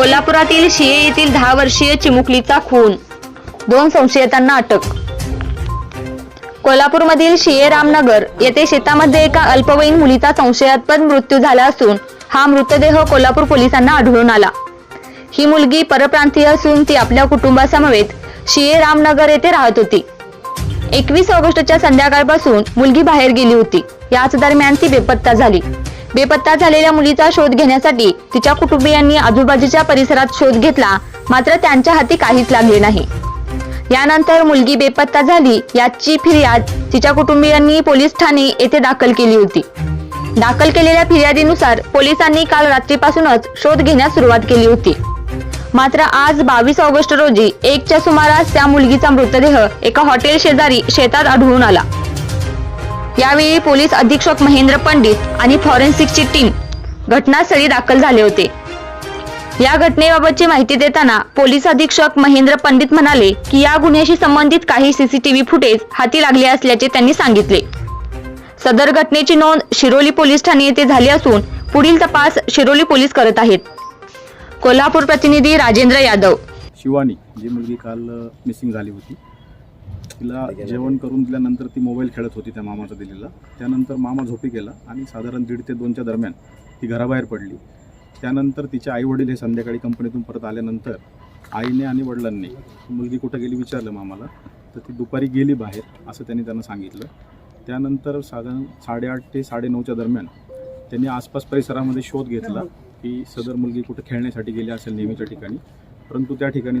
कोल्हापुरातील शिये येथील दहा वर्षीय चिमुकलीचा खून. दोन संशयितांना अटक. कोल्हापूरमधील शिये रामनगर येथे शेतामध्ये एका अल्पवयीन मुलीचा संशयास्पद मृत्यू झाला असून हा मृतदेह कोल्हापूर पोलिसांना आढळून आला. ही मुलगी परप्रांतीय असून ती आपल्या कुटुंबासमवेत शिये रामनगर येथे राहत होती. एकवीस ऑगस्टच्या संध्याकाळपासून मुलगी बाहेर गेली होती. याच दरम्यान ती बेपत्ता झाली. बेपत्ता झालेल्या मुलीचा शोध घेण्यासाठी तिच्या कुटुंबियांनी आजूबाजूच्या परिसरात शोध घेतला मात्र त्यांच्या हाती काहीच लागले नाही. यानंतर मुलगी बेपत्ता झाली याची फिर्याद तिच्या कुटुंबियांनी पोलीस ठाणे येथे दाखल केली होती. दाखल केलेल्या फिर्यादीनुसार पोलिसांनी काल रात्रीपासूनच शोध घेण्यास सुरुवात केली होती. मात्र आज बावीस ऑगस्ट रोजी एकच्या सुमारास त्या मुलगीचा मृतदेह एका हॉटेल शेजारी शेतात आढळून आला. यावेळी पोलीस अधीक्षक महेंद्र पंडित आणि फॉरेन्सिकची टीम घटनास्थळी दाखल झाले होते. या घटनेबाबतची माहिती देताना पोलीस अधीक्षक महेंद्र पंडित म्हणाले की या गुन्ह्याशी संबंधित काही सीसीटीव्ही फुटेज हाती लागले असल्याचे त्यांनी सांगितले. सदर घटनेची नोंद शिरोली पोलीस ठाणे येथे झाली असून पुढील तपास शिरोली पोलीस करत आहेत. कोल्हापूर प्रतिनिधी राजेंद्र यादव. शिवानी जी मुलगी काल मिसिंग झाली होती. तिला जेवण करून दिल्यानंतर ती मोबाईल खेळत होती त्या मामाचा दिलेला त्यानंतर मामा झोपी गेला आणि साधारण दीड ते दोनच्या दरम्यान ती घराबाहेर पडली. त्यानंतर तिचे आईवडील हे संध्याकाळी कंपनीतून परत आल्यानंतर आईने आणि वडिलांनी मुलगी कुठं गेली विचारलं मामाला तर ती दुपारी गेली बाहेर असं त्यांनी त्यांना सांगितलं. त्यानंतर साधारण साडेआठ ते साडेनऊच्या दरम्यान त्यांनी आसपास परिसरामध्ये शोध घेतला की सदर मुलगी कुठं खेळण्यासाठी गेली असेल नेहमीच्या ठिकाणी परंतु त्या ठिकाणी